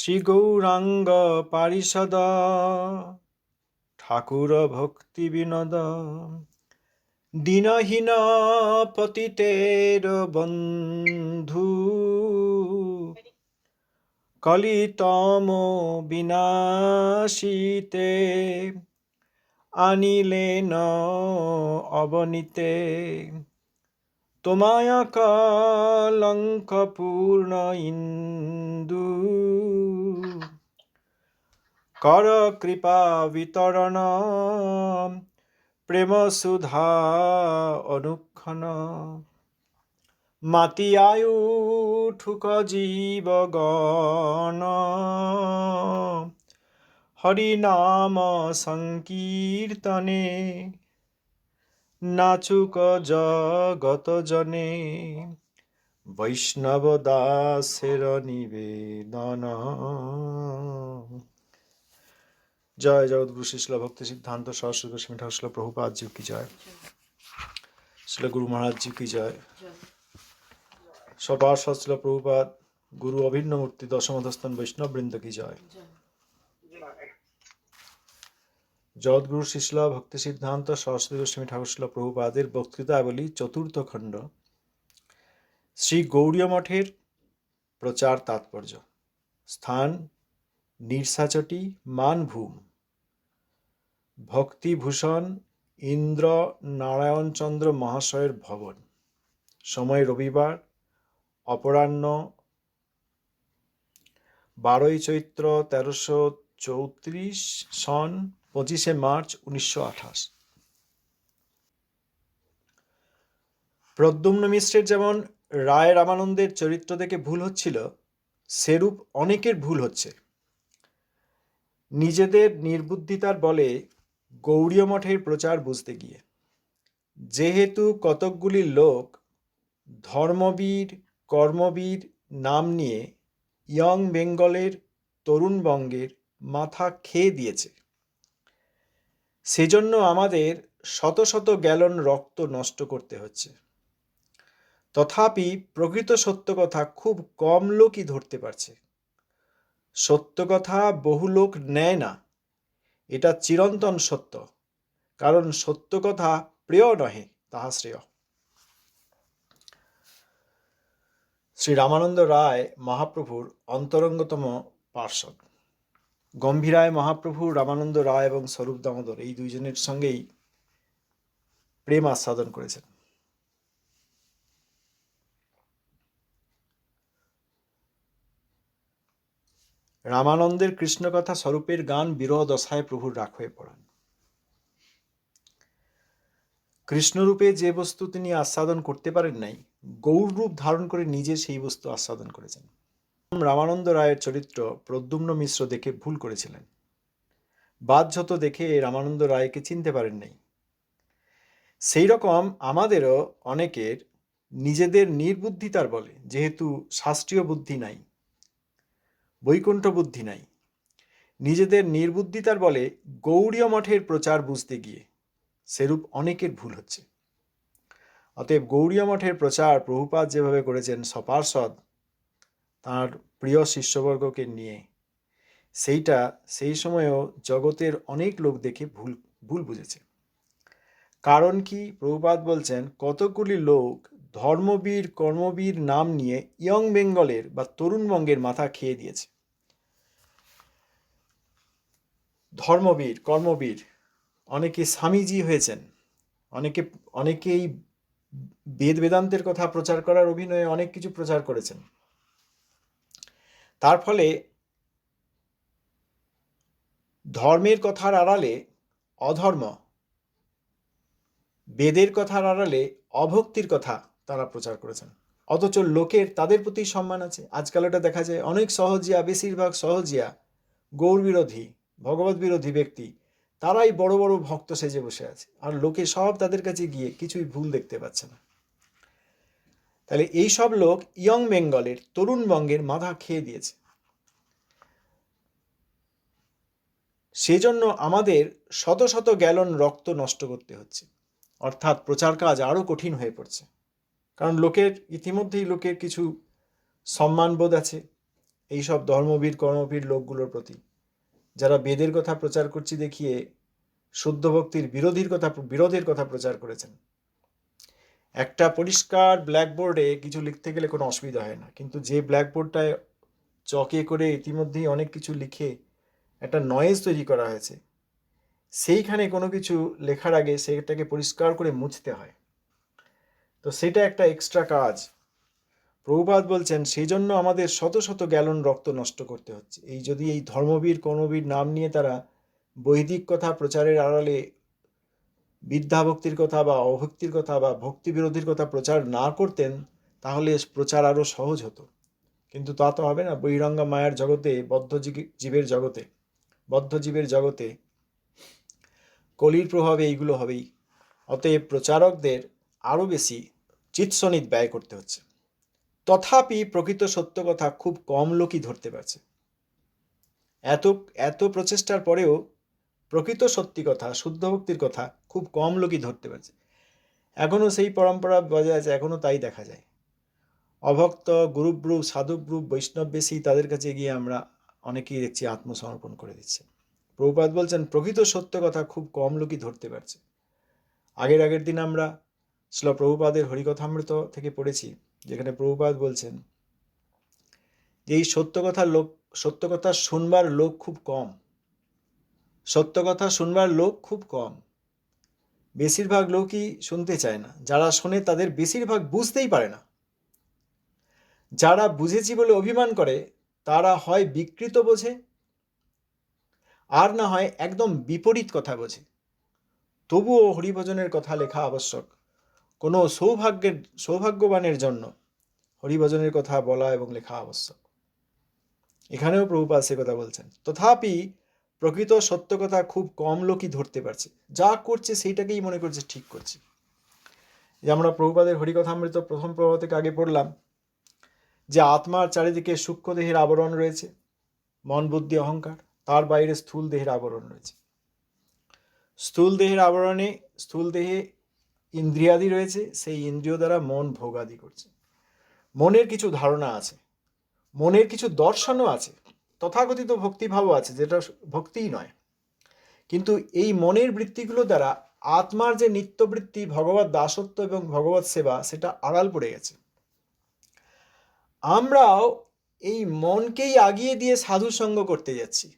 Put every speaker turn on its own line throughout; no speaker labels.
শ্রী গৌরাঙ্গ পারিষদ। ঠাকুর ভক্তি বিনোদ। দীনহীন পতিতের বন্ধু। কলিতম বিনাশিতে আনিলেন অবনীতে। তোমায় কলঙ্ক পূর্ণ ইন্দু। কর কৃপা বিতরণ প্রেম সুধা অনুক্ষণ। মাতি আয়ু ঠুক জীব গণ হরিনাম সংকীর্তনে নাচুক জগত জনে। বৈষ্ণব দাসের নিবেদন। জয় জগৎগুরু শিশলা ভক্তি সিদ্ধান্ত, সরস্বতী গোস্বামী ঠাকুর শিলা প্রভুপাদ জি কি জয়। শিলা গুরু মহারাজ জি কি জয়। সবার সৎশিলা প্রভুপাদ, গুরু অভিন্ন মূর্তি দশমধস্থান বৈষ্ণব বৃন্দ কি জয়। জগৎগুরু শিশলা ভক্তি সিদ্ধান্ত সরস্বতী গোস্বামী ঠাকুরশিলা প্রভুপাদের বক্তৃতাবলী চতুর্থ খণ্ড। শ্রী গৌড়ীয় মঠের প্রচার তাৎপর্য। স্থান, নির্সাচটি, মানভূম। ভক্তিভূষণ, ইন্দ্র নারায়ণচন্দ্র মহাশয়ের ভবন। সময় রবিবার, অপরাহ্ন বারোই চৈত্র তেরোশো চৌত্রিশ, সন পঁচিশে মার্চ উনিশশো আঠাশ। প্রদ্যুম্ন মিশ্রের যেমন রায় রামানন্দের চরিত্র দেখে ভুল হচ্ছিল, সেরূপ অনেকের ভুল হচ্ছে। নিজেদের নির্বুদ্ধিতার বলে গৌড়ীয় মঠের প্রচার বুঝতে গিয়ে। যেহেতু কতকগুলি লোক ধর্মবীর, কর্মবীর নাম নিয়ে ইয়ং বেঙ্গলের তরুণবঙ্গের মাথা খেয়ে দিয়েছে সেজন্য আমাদের শত শত গ্যালন রক্ত নষ্ট করতে হচ্ছে। তথাপি প্রকৃত সত্য কথা খুব কম লোকই ধরতে পারছে। সত্য কথা বহু লোক নেয় না। এটা চিরন্তন সত্য। কারণ সত্য কথা প্রিয় নহে, তাহা শ্রেয়। শ্রী রামানন্দ রায় মহাপ্রভুর অন্তরঙ্গতম পার্শ্বদ। গম্ভীরায় মহাপ্রভু, রামানন্দ রায় এবং স্বরূপ দামোদর এই দুইজনের সঙ্গেই প্রেম আস্বাদন করেছেন। রামানন্দের কৃষ্ণকথা স্বরূপের গান বিরহ দশায় প্রভুর রাখ হয়ে পড়ান। কৃষ্ণরূপে যে বস্তু তিনি আস্বাদন করতে পারেন নাই গৌর রূপ ধারণ করে নিজে সেই বস্তু আস্বাদন করেছেন। রামানন্দ রায়ের চরিত্র প্রদ্যুম্ন মিশ্র দেখে ভুল করেছিলেন। বাধ্যত দেখে রামানন্দ রায়কে চিনতে পারেন নাই সেই রকম আমাদেরও অনেকের নিজেদের নির্বুদ্ধিতার বলে, যেহেতু শাস্ত্রীয় বুদ্ধি নাই, বৈকুণ্ঠ বুদ্ধি নাই, নিজেদের নির্বুদ্ধিতার বলে গৌড়ীয় মঠের প্রচার বুঝতে গিয়ে সেরূপ অনেকের ভুল হচ্ছে। অতএব গৌড়ীয় মঠের প্রচার প্রভুপাত যেভাবে করেছেন সপার্ষদ তার প্রিয় শিষ্যবর্গকে নিয়ে। সেইটা, সেই সময়েও জগতের অনেক লোক দেখে ভুল ভুল বুঝেছে। কারণ কি? প্রভুপাত বলছেন কতগুলি লোক ধর্মবীর, কর্মবীর নাম নিয়ে ইয়ং বেঙ্গলের বা তরুণবঙ্গের মাথা খেয়ে দিয়েছে। ধর্মবীর, কর্মবীর, অনেকে স্বামীজি হয়েছেন, অনেকে, অনেকেই বেদ, বেদান্তের কথা প্রচার করার অভিনয়ে অনেক কিছু প্রচার করেছেন। তার ফলে ধর্মের কথার আড়ালে অধর্ম, বেদের কথার আড়ালে অভক্তির কথা তারা প্রচার করেছেন। অথচ লোকের তাদের প্রতি সম্মান আছে। আজকাল এটা দেখা যায়, অনেক সহজিয়া, বেশিরভাগ সহজিয়া গৌর বিরোধী ভগবত বিরোধী ব্যক্তি, তারাই বড় বড় ভক্ত সেজে বসে আছে। আর লোকে সব তাদের কাছে গিয়ে কিছুই ভুল দেখতে পাচ্ছে না। তাহলে এই সব লোক ইয়ং বেঙ্গলের তরুণবঙ্গের মাথা খেয়ে দিয়েছে। সেজন্য আমাদের শত শত গ্যালন রক্ত নষ্ট করতে হচ্ছে। অর্থাৎ প্রচার কাজ আরও কঠিন হয়ে পড়ছে। কারণ লোকের, ইতিমধ্যেই লোকের কিছু সম্মানবোধ আছে। এইসব ধর্মবীর, কর্মবীর লোকগুলোর প্রতি। যারা বেদের কথা প্রচার করছি দেখিয়ে, শুদ্ধ ভক্তির বিরোধীর কথা, বিরোধের কথা প্রচার করেছেন। একটা পরিষ্কার ব্ল্যাকবোর্ডে কিছু লিখতে গেলে কোনো অসুবিধা হয় না। কিন্তু যে ব্ল্যাকবোর্ডটায় চকে করে ইতিমধ্যেই অনেক কিছু লিখে একটা নয়েজ তৈরি করা হয়েছে, সেইখানে কোনো কিছু লেখার আগে সেটাকে পরিষ্কার করে মুছতে হয়। তো সেটা একটা এক্সট্রা কাজ। প্রভুপাত বলছেন সেই জন্য আমাদের শত শত গ্যালন রক্ত নষ্ট করতে হচ্ছে। এই যদি এই ধর্মবীর কর্মবীর নাম নিয়ে তারা বৈদিক কথা প্রচারের আড়ালে বিদ্যা ভক্তির কথা বা অভক্তির কথা বা ভক্তি বিরোধীর কথা প্রচার না করতেন, তাহলে প্রচার আরও সহজ হতো। কিন্তু তা তো হবে না। বৈরঙ্গা মায়ার জগতে, বদ্ধ জীব- জীবের জগতে, বদ্ধ জীবের জগতে কলির প্রভাবে এইগুলো হবেই। অতএব প্রচারকদের আরও বেশি চিৎসনিত ব্যয় করতে হচ্ছে। তথাপি প্রকৃত সত্য কথা খুব কম লোকই ধরতে পারছে। এত এত প্রচেষ্টার পরেও প্রকৃত সত্যি কথা, শুদ্ধ ভক্তির কথা খুব কম লোকই ধরতে পারছে। এখনও সেই পরম্পরা বজায় আছে এখনও তাই দেখা যায়। অভক্ত গুরুব্রুপ সাধুব্রুপ বৈষ্ণব বেশি তাদের কাছে গিয়ে আমরা অনেকেই দেখছি আত্মসমর্পণ করে দিচ্ছে। প্রভুপাত বলছেন, প্রকৃত সত্য কথা খুব কম লোকই ধরতে পারছে। আগের আগের দিন আমরা শ্ল প্রভুপাদের হরিকথামৃত থেকে পড়েছি, যেখানে প্রভুপাদ বলছেন যে এই সত্য কথার লোক সত্য কথা শুনবার লোক খুব কম। সত্য কথা শুনবার লোক খুব কম। বেশিরভাগ লোকই শুনতে চায় না। যারা শোনে তাদের বেশিরভাগ বুঝতেই পারে না। যারা বুঝেছি বলে অভিমান করে, তারা হয় বিকৃত বোঝে, আর না হয় একদম বিপরীত কথা বোঝে। তবুও হরিভজনের কথা লেখা আবশ্যক। কোনো সৌভাগ্যের, সৌভাগ্যবানের জন্য হরিভজনের কথা বলা এবং লেখা আবশ্যক। এখানেও প্রভুপাল সে কথা বলছেন। তথাপি প্রকৃত সত্য কথা খুব কম লোকই ধরতে পারছে। যা করছে সেইটাকেই মনে করছে ঠিক করছে। যে আমরা প্রভুপাদের হরিকথামৃত প্রথম প্রভাব থেকে আগে পড়লাম, যে আত্মার চারিদিকে সূক্ষ্ম দেহের আবরণ রয়েছে, মন, বুদ্ধি, অহংকার, তার বাইরে স্থূল দেহের আবরণ রয়েছে। স্থূল দেহের আবরণে স্থূল দেহে ইন্দ্রিয়াদি রয়েছে, সেই ইন্দ্রিয় দ্বারা মন ভোগাদি করছে। মনের কিছু ধারণা আছে, মনের কিছু দর্শনও আছে তথাকথিত ভক্তিভাবও আছে, যেটা ভক্তিই নয়। কিন্তু এই মনের বৃত্তিগুলো দ্বারা আত্মার যে নিত্যবৃত্তি, ভগবত দাসত্ব এবং ভগবত সেবা, সেটা আড়াল পড়ে গেছে। আমরাও এই মনকেই আগিয়ে দিয়ে সাধু সঙ্গ করতে যাচ্ছি।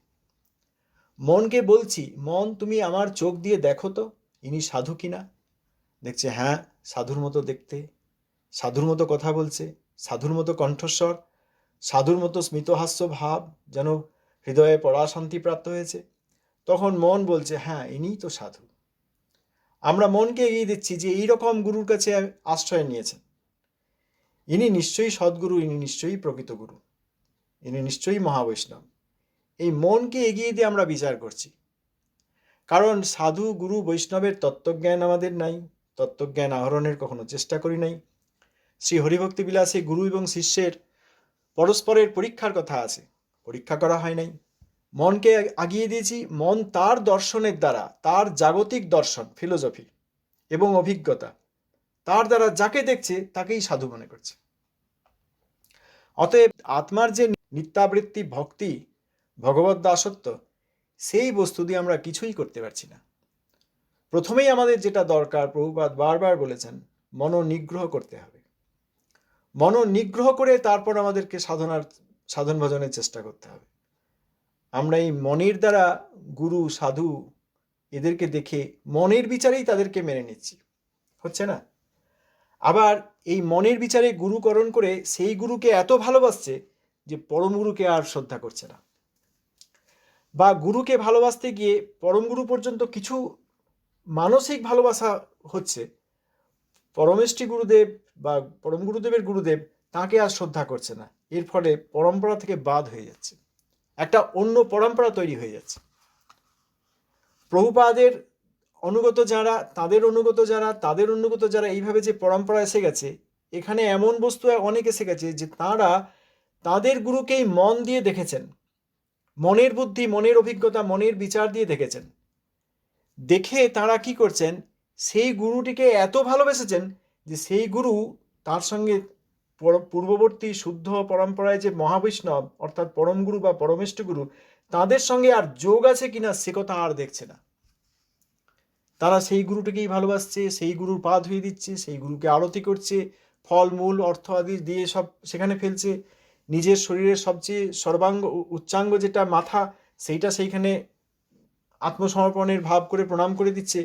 মনকে বলছি, মন, তুমি আমার চোখ দিয়ে দেখো তো, ইনি সাধু কিনা? দেখছে হ্যাঁ সাধুর মতো দেখতে, সাধুর মতো কথা বলছে, সাধুর মতো কণ্ঠস্বর সাধুর মতো স্মিতহাস্য ভাব যেন হৃদয়ে পড়া শান্তি প্রাপ্ত হয়েছে। তখন মন বলছে হ্যাঁ ইনিই তো সাধু। আমরা মনকে এগিয়ে দিচ্ছি যে এই রকম গুরুর কাছে আশ্রয় নিয়েছেন। ইনি নিশ্চয়ই সদ্গুরু, ইনি নিশ্চয়ই প্রকৃত গুরু। ইনি নিশ্চয়ই মহাবৈষ্ণব। এই মনকে এগিয়ে দিয়ে আমরা বিচার করছি। কারণ সাধু, গুরু, বৈষ্ণবের তত্ত্বজ্ঞান আমাদের নাই। তত্ত্বজ্ঞান আহরণের কখনো চেষ্টা করি নাই। শ্রী হরিভক্তি বিলাসে গুরু এবং শিষ্যের পরস্পরের পরীক্ষার কথা আছে। পরীক্ষা করা হয় নাই। মনকে আগিয়ে দিয়েছি। মন তার দর্শনের দ্বারা, তার জাগতিক দর্শন ফিলোসফি এবং অভিজ্ঞতা। তার দ্বারা যাকে দেখছে, তাকেই সাধু মনে করছে। অতএব আত্মার যে নিত্যাবৃত্তি ভক্তি, ভগবত দাসত্ব, সেই বস্তু দিয়ে আমরা কিছুই করতে পারছি না। প্রথমেই আমাদের যেটা দরকার প্রভুপাত বারবার বলেছেন, মনোনিগ্রহ করতে হবে। মনোনিগ্রহ করে তারপর আমাদেরকে সাধনার, সাধন ভজনের চেষ্টা করতে হবে। আমরা এই মনের দ্বারা গুরু, সাধু এদেরকে দেখে মনের বিচারেই তাদেরকে মেনে নিচ্ছি। হচ্ছে না? আবার এই মনের বিচারে গুরুকরণ করে সেই গুরুকে এত ভালোবাসছে যে পরম গুরুকে আর শ্রদ্ধা করছে না। বা গুরুকে ভালোবাসতে গিয়ে পরম গুরু পর্যন্ত কিছু মানসিক ভালোবাসা হচ্ছে পরমেষ্ঠী গুরুদেব বা পরম গুরুদেবের গুরুদেব তাকে আর শ্রদ্ধা করছে না। এর ফলে পরম্পরা থেকে বাদ হয়ে যাচ্ছে। একটা অন্য পরম্পরা তৈরি হয়ে যাচ্ছে। প্রভুপাদের অনুগত যারা, তাদের অনুগত যারা, তাদের অনুগত যারা এইভাবে যে পরম্পরা এসে গেছে, এখানে এমন বস্তু অনেক এসে গেছে যে তারা তাদের গুরুকেই মন দিয়ে দেখেছেন। মনের বুদ্ধি, মনের অভিজ্ঞতা, মনের বিচার দিয়ে দেখেছেন। দেখে তারা কি করছেন? সেই গুরুটিকে এত ভালোবেসেছেন যে সেই গুরু তার সঙ্গে পূর্ববর্তী শুদ্ধ পরম্পরায় যে মহাবৈষ্ণব, অর্থাৎ পরমগুরু বা পরমেষ্ট গুরু, তাদের সঙ্গে আর যোগ আছে কিনা সে কথা আর দেখছে না। তারা সেই গুরুটাকেই ভালোবাসছে, সেই গুরুর পা ধুয়ে দিচ্ছে, সেই গুরুকে আরতি করছে, ফল, মূল, অর্থ আদি দিয়ে সব সেখানে ফেলছে। নিজের শরীরের সবচেয়ে সর্বাঙ্গ উচ্চাঙ্গ যেটা মাথা, সেইটা সেইখানে আত্মসমর্পণের ভাব করে প্রণাম করে দিচ্ছে।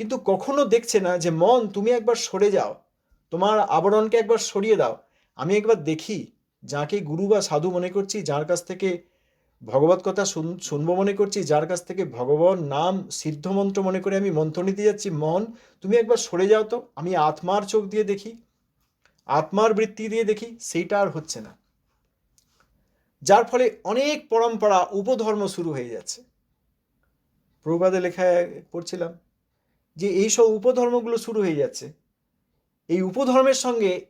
কিন্তু কখনো দেখছে না যে, মন, তুমি একবার সরে যাও। তোমার আবরণকে একবার সরিয়ে দাও। আমি একবার দেখি, যাকে গুরু বা সাধু মনে করছি, যার কাছ থেকে ভগবত কথা শুন, শুনব মনে করছি, যার কাছ থেকে ভগবান নাম সিদ্ধ মন্ত্র মনে করে আমি মন্ত্র নিতে যাচ্ছি। মন, তুমি একবার সরে যাও তো। আমি আত্মার চোখ দিয়ে দেখি, আত্মার বৃত্তি দিয়ে দেখি, সেইটা আর হচ্ছে না। যার ফলে অনেক পরম্পরা, উপধর্ম শুরু হয়ে যাচ্ছে। প্রভুপাদে লেখায় পড়ছিলাম যে এইসব উপধর্মগুলো শুরু হয়ে যাচ্ছে। এই উপধর্মের সঙ্গে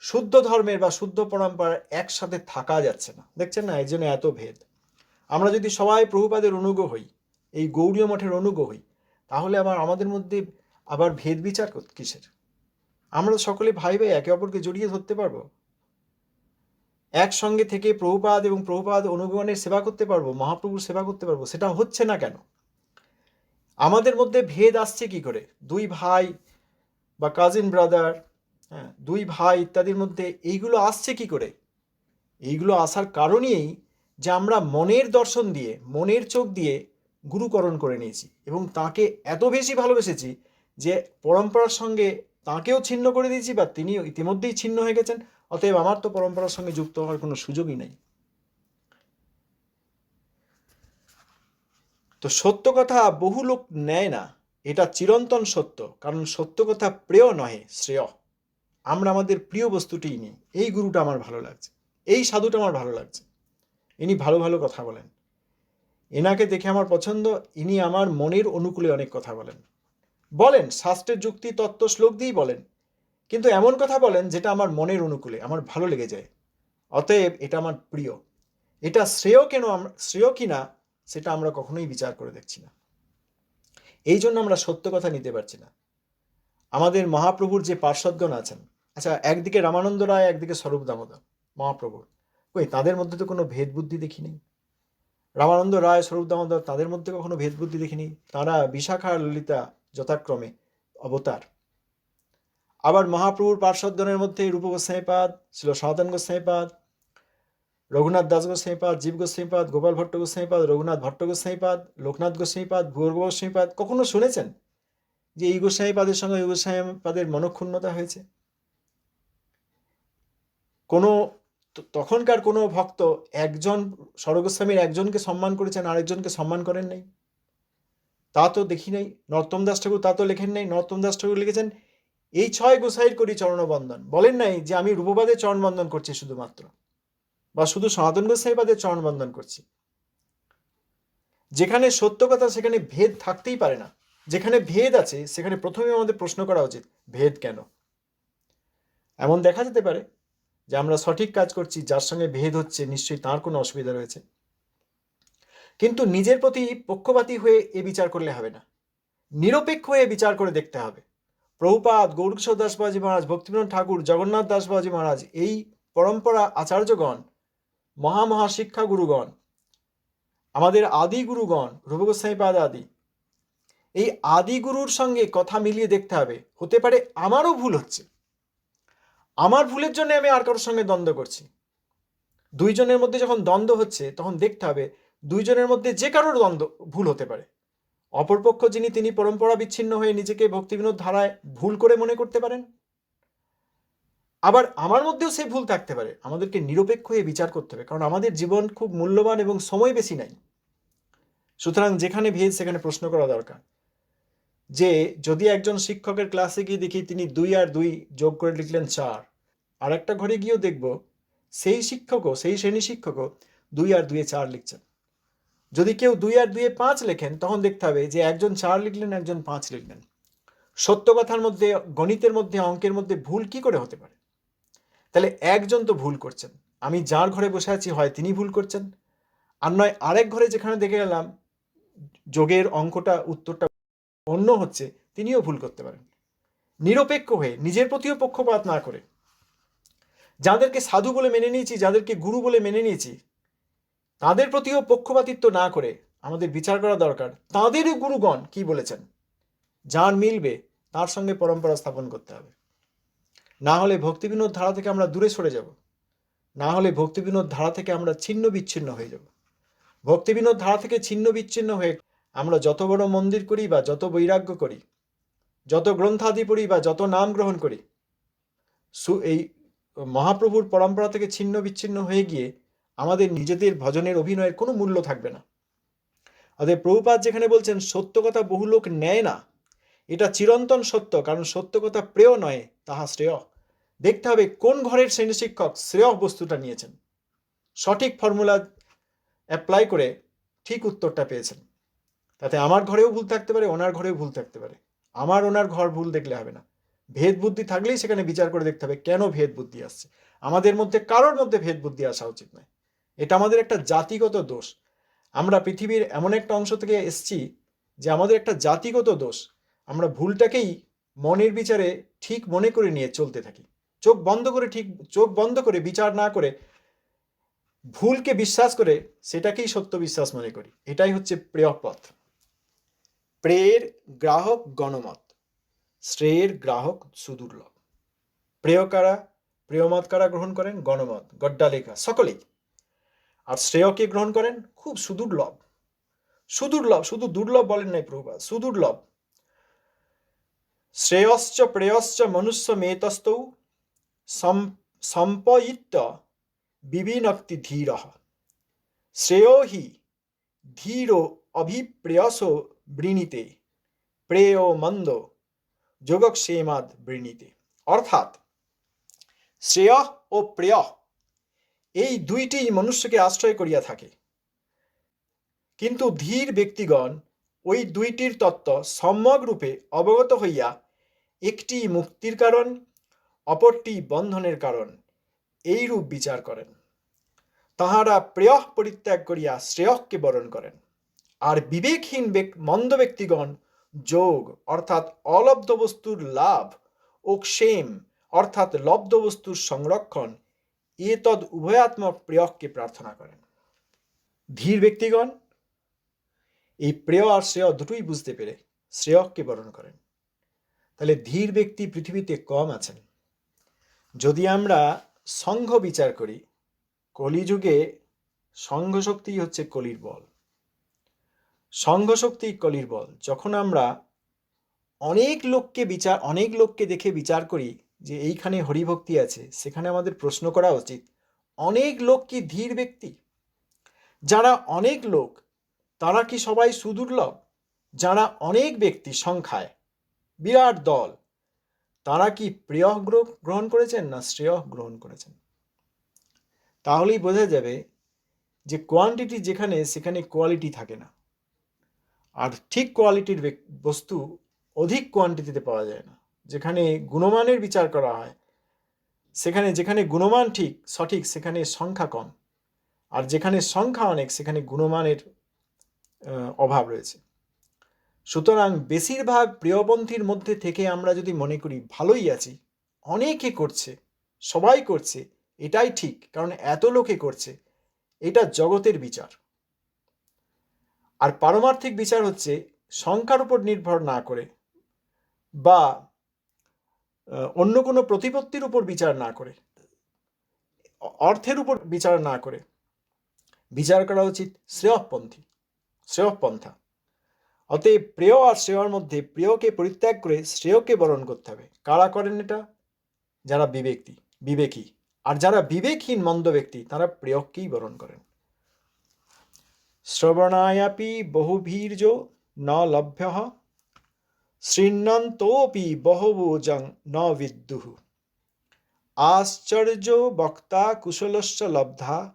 শুদ্ধ ধর্মের বা শুদ্ধ পরম্পরা একসাথে থাকা যাচ্ছে না। দেখছেন না? এর জন্য এত ভেদ। আমরা যদি সবাই প্রভুপাদের অনুগ হই, এই গৌরীয় মঠের অনুগ হই, তাহলে আবার আমাদের মধ্যে আবার ভেদ বিচার কিসের? আমরা সকলে ভাই ভাই একে অপরকে জড়িয়ে ধরতে পারব। একসঙ্গে থেকে প্রভুপাদ এবং প্রভুপাদ অনুগণের সেবা করতে পারব, মহাপ্রভুর সেবা করতে পারব, সেটা হচ্ছে না কেন? আমাদের মধ্যে ভেদ আসছে কি করে? দুই ভাই বা কাজিন ব্রাদার হ্যাঁ দুই ভাই ইত্যাদির মধ্যে এইগুলো আসছে কি করে? এইগুলো আসার কারণেই যে আমরা মনের দর্শন দিয়ে, মনের চোখ দিয়ে গুরুকরণ করে নিয়েছি এবং তাকে এত বেশি ভালোবেসেছি যে পরম্পরার সঙ্গে তাকেও ছিন্ন করে দিয়েছি বা তিনিও ইতিমধ্যেই ছিন্ন হয়ে গেছেন, অতএব আমার তো পরম্পরার সঙ্গে যুক্ত হওয়ার কোনো সুযোগই নেই। তো সত্য কথা বহু লোক নেয় না, এটা চিরন্তন সত্য, কারণ সত্য কথা প্রেয় নহে, শ্রেয়। আমরা আমাদের প্রিয় বস্তুটিই নিই এই গুরুটা আমার ভালো লাগছে, এই সাধুটা আমার ভালো লাগছে। ইনি ভালো ভালো কথা বলেন। এনাকে দেখে আমার পছন্দ, ইনি আমার মনের অনুকূলে অনেক কথা বলেন। বলেন, শাস্ত্রের যুক্তি, তত্ত্ব, শ্লোক দিয়েই বলেন, কিন্তু এমন কথা বলেন যেটা আমার মনের অনুকূলে, আমার ভালো লেগে যায়। অতএব এটা আমার প্রিয়। এটা শ্রেয় কেন শ্রেয় কিনা সেটা আমরা কখনোই বিচার করে দেখছি না। এই জন্য আমরা সত্য কথা নিতে পারছি না। আমাদের মহাপ্রভুর যে পার্শ্বদগণ আছেন আচ্ছা একদিকে রামানন্দ রায়, একদিকে স্বরূপ দামোদর, মহাপ্রভুর। কই, তাদের মধ্যে তো কোনো ভেদ বুদ্ধি দেখি নেই। রামানন্দ রায়, স্বরূপ দামোদর, তাদের মধ্যে কখনো ভেদ বুদ্ধি দেখিনি তারা বিশাখা ললিতা যথাক্রমে অবতার। আবার মহাপ্রভুর পার্শ্বদগণের মধ্যে রূপ গোস্বাইপাদ ছিল সনাতন গোস্বাইপাদ রঘুনাথ দাস গোস্বাইপাদ জীব গোস্বাইপাদ গোপাল ভট্ট গোস্বাইপাদ রঘুনাথ ভট্ট গোস্বাইপাদ লোকনাথ গোস্বাইপাদ ভূর গোস্বাইপাদ কখনো শুনেছেন যে এই গোস্বাইপাদের সঙ্গে ওই গোস্বাইপাদের মনক্ষুণ্ণতা হয়েছে? কোনো তখনকার কোনো ভক্ত একজন স্বরগোস্বামীর একজনকে সম্মান করেছেন, আরেকজনকে সম্মান করেন নাই? তা তো দেখি নাই। নর্তম দাস ঠাকুর তা তো লেখেন নাই। নর্তম দাস ঠাকুর লিখেছেন, এই ছয় গোসাইর করি চরণবন্দন বলেন নাই যে, আমি রূপবাদে চরণবন্দন করছি শুধুমাত্র। বা শুধু সনাতন গোসাইপাদে চরণবন্দন করছি। যেখানে সত্য কথা, সেখানে ভেদ থাকতেই পারে না। যেখানে ভেদ আছে, সেখানে প্রথমে আমাদের প্রশ্ন করা উচিত, ভেদ কেন? এমন দেখা যেতে পারে যে আমরা সঠিক কাজ করছি, যার সঙ্গে ভেদ হচ্ছে, নিশ্চয়ই তার কোনো অসুবিধা রয়েছে। কিন্তু নিজের প্রতি পক্ষপাতী হয়ে এ বিচার করলে হবে না। নিরপেক্ষ হয়ে বিচার করে দেখতে হবে। প্রভুপাদ, গৌরকিশোর দাসবাজি মহারাজ, ভক্তিবিনোদ ঠাকুর, জগন্নাথ দাসবাজি মহারাজ, এই পরম্পরা আচার্যগণ মহামহা শিক্ষা গুরুগণ আমাদের আদি গুরুগণ রূপগোস্বাইপাদ আদি, এই আদি গুরুর সঙ্গে কথা মিলিয়ে দেখতে হবে। হতে পারে আমারও ভুল হচ্ছে। আমার ভুলের জন্য আমি আর কারোর সঙ্গে দ্বন্দ্ব করছি। দুইজনের মধ্যে যখন দ্বন্দ্ব হচ্ছে, তখন দেখতে হবে দুইজনের মধ্যে যে কারোর দ্বন্দ্ব ভুল হতে পারে। অপরপক্ষ যিনি, তিনি পরম্পরা বিচ্ছিন্ন হয়ে নিজেকে ভক্তিবিনোদ ধারায় ভুল করে মনে করতে পারেন। আবার আমার মধ্যেও সেই ভুল থাকতে পারে। আমাদেরকে নিরপেক্ষ হয়ে বিচার করতে হবে, কারণ আমাদের জীবন খুব মূল্যবান এবং সময় বেশি নাই। সুতরাং যেখানে ভেদ, সেখানে প্রশ্ন করা দরকার। যে যদি একজন শিক্ষকের ক্লাসে গিয়ে দেখি তিনি দুই আর দুই যোগ করে লিখলেন চার আর একটা ঘরে গিয়েও দেখব সেই শিক্ষকও, সেই শ্রেণি শিক্ষকও দুই আর দুয়ে চার লিখছেন। যদি কেউ দুই আর দুয়ে পাঁচ লেখেন, তখন দেখতে হবে যে একজন চার লিখলেন, একজন পাঁচ লিখলেন। সত্য কথার মধ্যে, গণিতের মধ্যে, অঙ্কের মধ্যে ভুল কি করে হতে পারে? তাহলে একজন তো ভুল করছেন। আমি যার ঘরে বসে আছি হয় তিনি ভুল করছেন। আর নয়, আরেক ঘরে যেখানে দেখে গেলাম, যোগের অঙ্কটা, উত্তরটা অন্য হচ্ছে, তিনিও ভুল করতে পারেন। নিরপেক্ষ হয়ে, নিজের প্রতিও পক্ষপাত না করে। যাদেরকে সাধু বলে মেনে নিয়েছি, যাদেরকে গুরু বলে মেনে নিয়েছি, তাদের প্রতিও পক্ষপাতিত্ব না করে আমাদের বিচার করা দরকার। তাঁদেরও গুরুগণ কি বলেছেন? যার মিলবে, তার সঙ্গে পরম্পরা স্থাপন করতে হবে। না হলে ভক্তিবিনোদ ধারা থেকে আমরা দূরে সরে যাব। না হলে ভক্তিবিনোদ ধারা থেকে আমরা ছিন্ন বিচ্ছিন্ন হয়ে যাব। ভক্তিবিনোদ ধারা থেকে ছিন্ন বিচ্ছিন্ন হয়ে আমরা যত বড় মন্দির করি বা যত বৈরাগ্য করি, যত গ্রন্থাদি পড়ি বা যত নাম গ্রহণ করি, সু এই মহাপ্রভুর পরম্পরা থেকে ছিন্ন বিচ্ছিন্ন হয়ে গিয়ে আমাদের নিজেদের ভজনের অভিনয়ের কোনো মূল্য থাকবে না। অতএব প্রভুপাত যেখানে বলছেন, সত্য কথা বহু লোক নেয় না এটা চিরন্তন সত্য, কারণ সত্য কথা প্রেয় নয়, তাহা শ্রেয়। দেখতে হবে কোন ঘরের শ্রেণি শিক্ষক শ্রেয় বস্তুটা নিয়েছেন। সঠিক ফর্মুলা অ্যাপ্লাই করে ঠিক উত্তরটা পেয়েছেন। তাতে আমার ঘরেও ভুল থাকতে পারে, ওনার ঘরেও ভুল থাকতে পারে। আমার ওনার ঘর ভুল দেখলে হবে না। ভেদ বুদ্ধি থাকলেই সেখানে বিচার করে দেখতে হবে কেন ভেদ বুদ্ধি আসছে। আমাদের মধ্যে কারোর মধ্যে ভেদ বুদ্ধি আসা উচিত নয়। এটা আমাদের একটা জাতিগত দোষ। আমরা পৃথিবীর এমন একটা অংশ থেকে এসছি যে আমাদের একটা জাতিগত দোষ। আমরা ভুলটাকেই মনের বিচারে ঠিক মনে করে নিয়ে চলতে থাকি। চোখ বন্ধ করে ঠিক, চোখ বন্ধ করে বিচার না করে ভুলকে বিশ্বাস করে সেটাকেই সত্য বিশ্বাস মনে করি। এটাই হচ্ছে প্রেয় পথ। প্রেয়ের গ্রাহক গণমত। শ্রেয়ের গ্রাহক সুদুর্লভ। প্রেয় কারা? প্রেয়মত কারা গ্রহণ করেন? গণমত গড্ডা লেখা সকলেই। আর শ্রেয়কে গ্রহণ করেন? খুব সুদুর্লভ। সুদুর্লভ, শুধু দুর্লভ বলেন নাই প্রভুপাত সুদুর্লভ। শ্রেয়শ্চ প্রেয়শ্চ মনুষ্য মেতস্তৌ সম্পয়িত্য বিবিনক্তি ধীর শ্রেয় হি ধীর অভিপ্রেয়স বৃণীতে, প্রেয় মন্দ যোগক্ষেমাদ বৃণীতে। অর্থাৎ শ্রেয় ও প্রেয় এই দুইটি মনুষ্যকে আশ্রয় করিয়া থাকে। কিন্তু ধীর ব্যক্তিগণ ওই দুইটির তত্ত্ব সম্যক রূপে অবগত হইয়া একটি মুক্তির কারণ, অপরটি বন্ধনের কারণ। এইরূপ বিচার করেন। তাহারা প্রেয় পরিত্যাগ করিয়া শ্রেয়কে বরণ করেন। আর বিবেকহীন মন্দ ব্যক্তিগণ যোগ, অর্থাৎ অলব্ধ বস্তুর লাভ ও ক্ষেম, অর্থাৎ লব্ধ বস্তুর সংরক্ষণ, এ তদ উভয়াত্মক প্রেয়ককে প্রার্থনা করেন। ধীর ব্যক্তিগণ, এই প্রেয় আর শ্রেয় দুটোই বুঝতে পেরে শ্রেয়ককে বরণ করেন। তাহলে ধীর ব্যক্তি পৃথিবীতে কম আছেন। যদি আমরা সংঘ বিচার করি, কলিযুগে সংঘ শক্তি হচ্ছে কলির বল। সংঘ শক্তি কলির বল। যখন আমরা অনেক লোককে বিচার, অনেক লোককে দেখে বিচার করি যে এইখানে হরিভক্তি আছে, সেখানে আমাদের প্রশ্ন করা উচিত, অনেক লোক কি ধীর ব্যক্তি? যারা অনেক লোক, তারা কি সবাই সুদুর্লভ? যারা অনেক ব্যক্তি সংখ্যায় বিরাট দল। তারা কি প্রিয় গ্রহণ করেছেন না শ্রেয় গ্রহণ করেছেন? তাহলেই বোঝা যাবে যে কোয়ান্টিটি যেখানে, সেখানে কোয়ালিটি থাকে না। আর ঠিক কোয়ালিটির বস্তু অধিক কোয়ান্টিটিতে পাওয়া যায় না। যেখানে গুণমানের বিচার করা হয়, সেখানে, যেখানে গুণমান ঠিক, সঠিক, সেখানে সংখ্যা কম। আর যেখানে সংখ্যা অনেক, সেখানে গুণমানের অভাব রয়েছে। সুতরাং বেশিরভাগ প্রিয়পন্থীর মধ্যে থেকে আমরা যদি মনে করি, ভালোই আছি, অনেকে করছে, সবাই করছে, এটাই ঠিক, কারণ এত লোকে করছে, এটা জগতের বিচার। আর পারমার্থিক বিচার হচ্ছে সংখ্যার উপর নির্ভর না করে বা অন্য কোনো প্রতিপত্তির উপর বিচার না করে অর্থের উপর বিচার না করে। বিচার করা উচিত শ্রেয়পন্থী, শ্রেয়পন্থা। অতএব প্রেয় আর শ্রেয়র মধ্যে প্রিয়কে পরিত্যাগ করে শ্রেয়কে বরণ করতে হবে। কারা করেন এটা? যারা বিবেকী বিবেকী। আর যারা বিবেকহীন, মন্দ ব্যক্তি, তারা প্রেয়ককেই বরণ করেন। শ্রবণায়াপি বহুভীর্য ন লভ্য শৃণ্বন্তোপি বহবোজং ন বিদ্যুঃ। আশ্চর্য বক্তা কুশলশ্চ লব্ধা,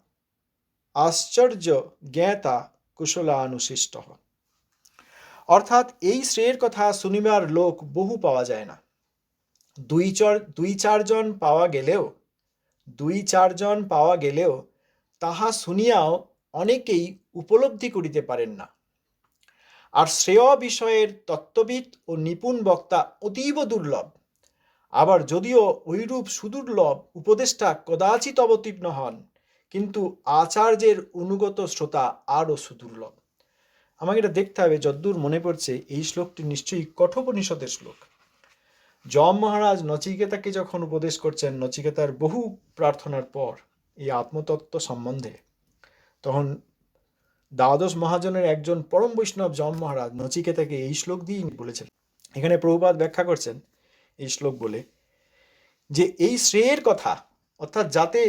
আশ্চর্য জ্ঞাতা কুশলানুশিষ্ট। অর্থাৎ এই শ্রেয়ের কথা শুনিবার লোক বহু পাওয়া যায় না। দুই চর, দুই চারজন পাওয়া গেলেও, দুই চারজন পাওয়া গেলেও তাহা শুনিয়াও অনেকেই উপলব্ধি করিতে পারেন না। আর শ্রেয় বিষয়ের তত্ত্ববিদ ও নিপুণ বক্তা অতীব দুর্লভ। আবার যদিও ঐরূপ সুদুর্লভ উপদেষ্টা কদাচিৎ অবতীর্ণ হন, কিন্তু আচার্যের অনুগত শ্রোতা আরও সুদুর্লভ। আমাকে এটা দেখতে হবে, যদ্দূর মনে পড়ছে, এই শ্লোকটি নিশ্চয়ই কঠোপনিষদের শ্লোক। যম মহারাজ নচিকেতাকে যখন উপদেশ করছেন, নচিকেতার বহু প্রার্থনার পর এই আত্মতত্ত্ব সম্বন্ধে, তখন দ্বাদশ মহাজনের একজন পরম বৈষ্ণব যম মহারাজ নচিকেতাকে এই শ্লোক দিয়েই বলেছেন। এখানে প্রভুপাত ব্যাখ্যা করছেন এই শ্লোক বলে যে, এই শ্রেয়ের কথা, অর্থাৎ যাতে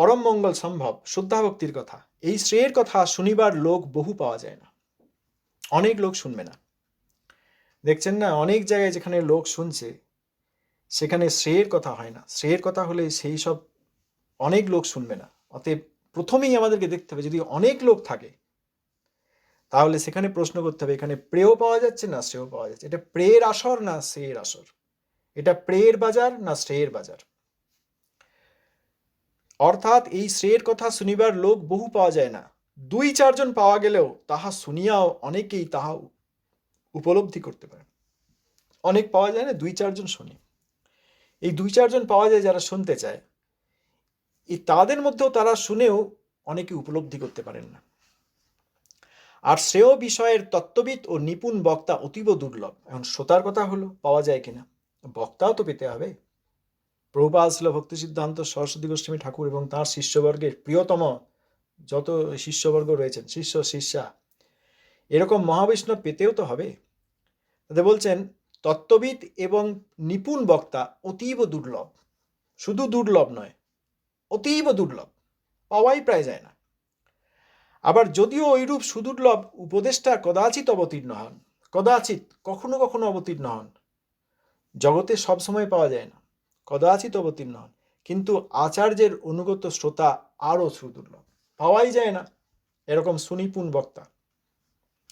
পরম মঙ্গল সম্ভব শুদ্ধা ভক্তির কথা। এই শ্রেয়ের কথা শুনিবার লোক বহু পাওয়া যায় না। অনেক লোক শুনবে না। দেখছেন না, অনেক জায়গায় যেখানে লোক শুনছে, সেখানে শ্রেয়ের কথা হয় না। শ্রেয়ের কথা হলে সেই সব অনেক লোক শুনবে না। অতএব প্রথমেই আমাদেরকে দেখতে হবে, যদি অনেক লোক থাকে, তাহলে সেখানে প্রশ্ন করতে হবে, এখানে প্রেয় পাওয়া যাচ্ছে না শ্রেয় পাওয়া যাচ্ছে? এটা প্রেয়ের আসর না শ্রেয়ের আসর? এটা প্রেয়ের বাজার না শ্রেয়ের বাজার? অর্থাৎ এই শ্রেয়ের কথা শুনিবার লোক বহু পাওয়া যায় না। দুই চারজন পাওয়া গেলেও তাহা শুনিয়াও অনেকেই তাহা উপলব্ধি করতে পারে অনেক পাওয়া যায় না, দুই চারজন শুনি। এই দুই চারজন পাওয়া যায় যারা শুনতে চায়। এই তাদের মধ্যেও তারা শুনেও অনেকে উপলব্ধি করতে পারেন না। আর শ্রেয় বিষয়ের তত্ত্ববিদ ও নিপুণ বক্তা অতীব দুর্লভ। এখন শ্রোতার কথা হলো, পাওয়া যায় কিনা? বক্তাও তো পেতে হবে। প্রভুপাল ছিল ভক্তি সিদ্ধান্ত সরস্বতী গোস্বামী ঠাকুর এবং তার শিষ্যবর্গের প্রিয়তম যত শিষ্যবর্গ রয়েছেন, শিষ্য, শিষ্যা। এরকম মহাবৈষ্ণব পেতেও তো হবে। তাতে বলছেন, তত্ত্ববিদ এবং নিপুণ বক্তা অতীব দুর্লভ। শুধু দুর্লভ নয়, অতীব দুর্লভ, পাওয়াই প্রায় যায় না। আবার যদিও ওইরূপ সুদুর্লভ উপদেষ্টা কদাচিৎ অবতীর্ণ হন, কদাচিৎ কখনো কখনো অবতীর্ণ হন। জগতে সবসময় পাওয়া যায় না। কদাচিৎ অবতীর্ণ হন। কিন্তু আচার্যের অনুগত শ্রোতা আরও সুদুর্লভ। পাওয়াই যায় না এরকম সুনিপুণ বক্তা।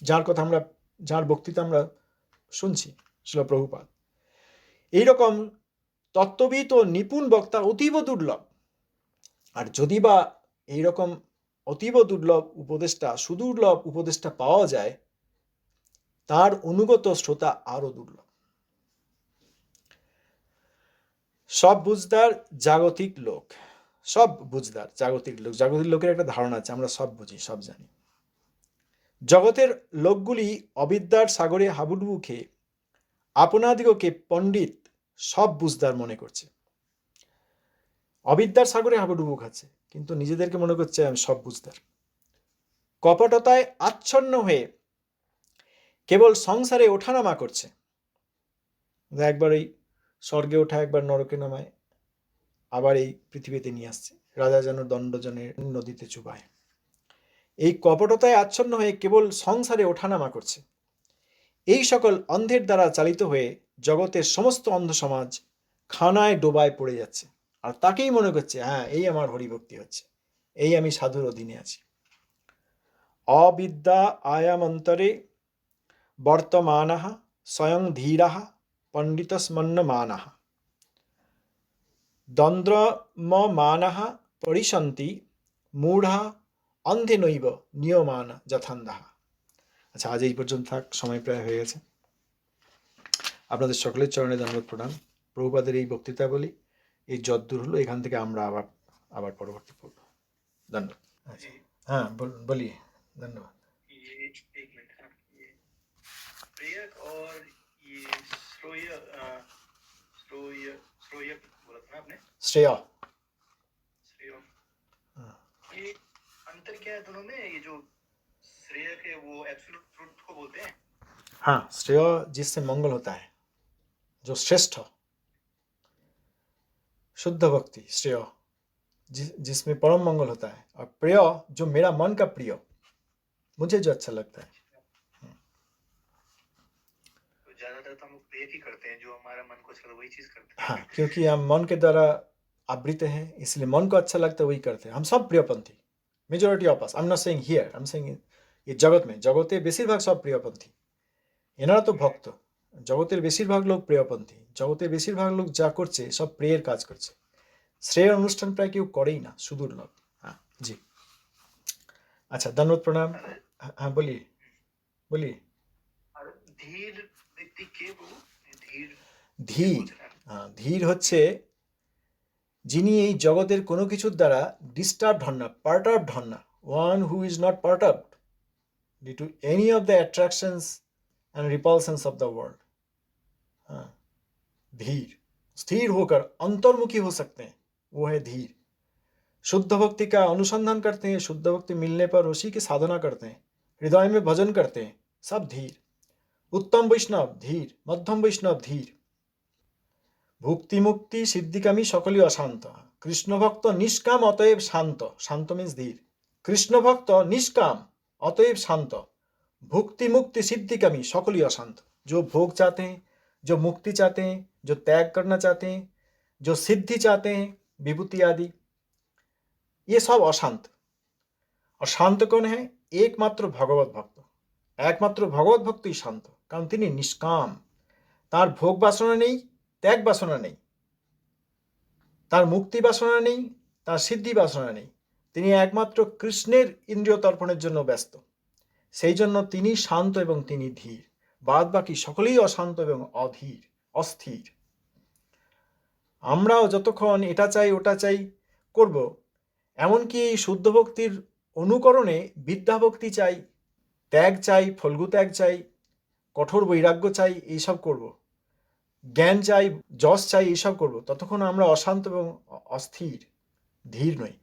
যার কথা আমরা, যার বক্তৃতা আমরা শুনছি, শিল প্রভুপাত এইরকম তত্ত্ববিদ ও নিপুণ বক্তা অতীব দুর্লভ। আর যদি বা এইরকম অতীব দুর্লভ উপদেষ্টা, সুদুর্লভ উপদেষ্টা পাওয়া যায়, তার অনুগত শ্রোতা আরও দুর্লভ। সব বুঝদার জাগতিক লোক। সব বুঝদার জাগতিক লোক। জাগতিক লোকের একটা ধারণা আছে, আমরা সব বুঝি, সব জানি। জগতের লোকগুলি অবিদ্যার সাগরে হাবুডুবু খেয়ে আপনাদিগকে পণ্ডিত সব বুঝদার মনে করছে। অবিদ্যার সাগরে হাবুডুবু খাচ্ছে, কিন্তু নিজেদেরকে মনে করছে আমি সব বুঝদার। কপটতায় আচ্ছন্ন হয়ে কেবল সংসারে ওঠানামা করছে। একবার এই স্বর্গে ওঠা একবার নরকে নামায়, আবার এই পৃথিবীতে নিয়ে আসছে। রাজা যেন দণ্ডজনের নদীতে চুবায়। এই কপটতায় আচ্ছন্ন হয়ে কেবল সংসারে ওঠানামা করছে। এই সকল অন্ধের দ্বারা চালিত হয়ে জগতের সমস্ত অন্ধ সমাজ খানায় ডোবায় পড়ে যাচ্ছে। আর তাকেই মনে করছে হ্যাঁ এই আমার হরিভক্তি হচ্ছে। এই আমি সাধুর অধীনে আছি। অবিদ্যা আয়ামন্তরে বর্তমানः স্বয়ং ধীরাः পণ্ডিতস্মন্নমানः দন্দ্রমমানः পরিশন্তি মূঢ়া অন্ধে নৈব নিয়মান যথান্ধাহা আচ্ছা আজ এই পর্যন্ত থাক সময় প্রায় হয়ে গেছে। আপনাদের সকলের চরণে ধন্যবাদ প্রণাম। প্রভুপাদের এই বক্তৃতা বলি এই যদ্দূর হলো এখান থেকে আমরা আবার আবার পরবর্তী পড়ব ধন্যবাদ। আচ্ছা, হ্যাঁ বলি ধন্যবাদ।
श्रोय श्रोय श्रोय बोला था ना आपने?
श्रेया।
श्रेय।
हाँ।
ये अंतर क्या है दोनों में? ये जो श्रेय है वो एब्सोल्यूट ट्रुथ को बोलते हैं?
हाँ श्रेय जिससे मंगल होता है जो श्रेष्ठ शुद्ध भक्ति श्रेय जिस जिसमें परम मंगल होता है। और प्रिय जो मेरा मन का प्रिय मुझे जो अच्छा लगता है।
एक ही करते हैं जो हमारा अच्छा वही चीज़
क्योंकि हम मन के द्वारा आवृत हैं इसलिए मन को अच्छा लगता है वही करते हैं। हम सब प्रियपंथी majority of us I am not saying here I am saying ये जगत में जगते बेसिरभाग सब प्रियपंथी। এনারা তো ভক্ত জগতের বেশিরভাগ লোক প্রিয়পন্থী জগতে বেশিরভাগ লোক যা করছে সব প্রেয়ের কাজ করছে শ্রেয় অনুষ্ঠান প্রায় কেউ করেই না সুদূর লোক হ্যাঁ জি আচ্ছা ধন্যবাদ প্রণাম হ্যাঁ বলি
বলি ধীর ব্যক্তি কে বলুন धीर
धीर
बोलते हैं।
হ্যাঁ, ধীর হচ্ছে যিনি এই জগতের কোনো কিছুর দ্বারা ডিস্টার্ব হন না পার্টার্বড হন না one who is not perturbed due to any of the attractions and repulsions of the world हाँ धीर स्थिर होकर अंतर्मुखी हो सकते हैं वो है धीर शुद्ध भक्ति का अनुसंधान करते हैं शुद्ध भक्ति मिलने पर उसी की साधना करते हैं हृदय में भजन करते हैं सब धीर उत्तम वैष्णव धीर मध्यम वैष्णव धीर ভক্তি মুক্তি সিদ্ধিকামী সকলই অশান্ত কৃষ্ণ ভক্ত নিষ্কাম অতএব শান্ত শান্ত মিন্স ধীর কৃষ্ণ ভক্ত নিষ্কাম অতএব শান্ত भुक्ति मुक्ति सिद्धि कमी सकल ही अशांत जो भोग चाहते हैं जो मुक्ति चाहते हैं जो त्याग करना चाहते हैं जो सिद्धि चाहते हैं विभूति आदि ये सब अशांत और शांत कौन है एकमात्र भगवत भक्त একমাত্র ভগবত ভক্তই শান্ত কারণ তিনি নিষ্কাম তার ভোগ বাসনা নেই ত্যাগ বাসনা নেই। তার মুক্তি বাসনা নেই, তার সিদ্ধি বাসনা নেই। তিনি একমাত্র কৃষ্ণের ইন্দ্রিয় তর্পণের জন্য ব্যস্ত। সেই জন্য তিনি শান্ত এবং তিনি ধীর। বাদ বাকি সকলেই অশান্ত এবং অধীর, অস্থির। আমরাও যতক্ষণ এটা চাই, ওটা চাই করব। এমনকি শুদ্ধ ভক্তির অনুকরণে বিদ্যা ভক্তি চাই, ত্যাগ চাই, ফল্গু ত্যাগ চাই, কঠোর বৈরাগ্য চাই, এইসব করব। জ্ঞান চাই, যশ চাই এইসব করব। ততক্ষণ আমরা অশান্ত এবং অস্থির, ধীর নই।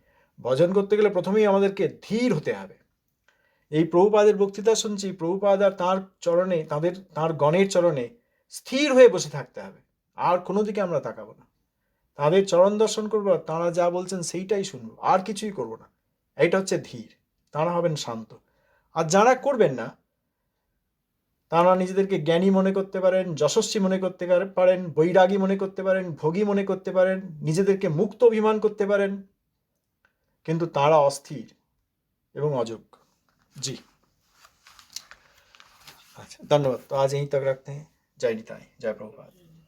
ভজন করতে গেলে প্রথমেই আমাদেরকে ধীর হতে হবে। এই প্রভুপাদের বক্তৃতা শুনছি, প্রভুপাদ আর তাঁর চরণে, তাদের, তাঁর গণের চরণে স্থির হয়ে বসে থাকতে হবে। আর কোনো দিকে আমরা তাকাবো না। তাদের চরণ দর্শন করব আর তাঁরা যা বলছেন সেইটাই শুনব। আর কিছুই করব না। এইটা হচ্ছে ধীর। তাঁরা হবেন শান্ত। আর যারা করবেন না তারা নিজেদেরকে জ্ঞানী মনে করতে পারেন যশস্বী মনে করতে পারে- পারেন বৈরাগী মনে করতে পারেন ভোগী মনে করতে পারেন নিজেদেরকে মুক্ত অভিমান করতে পারেন কিন্তু তারা অস্থির এবং অযোগ্য जी अच्छा धन्यवाद तो आज यहीं तक रखते हैं जय निताई जय प्रभुपाद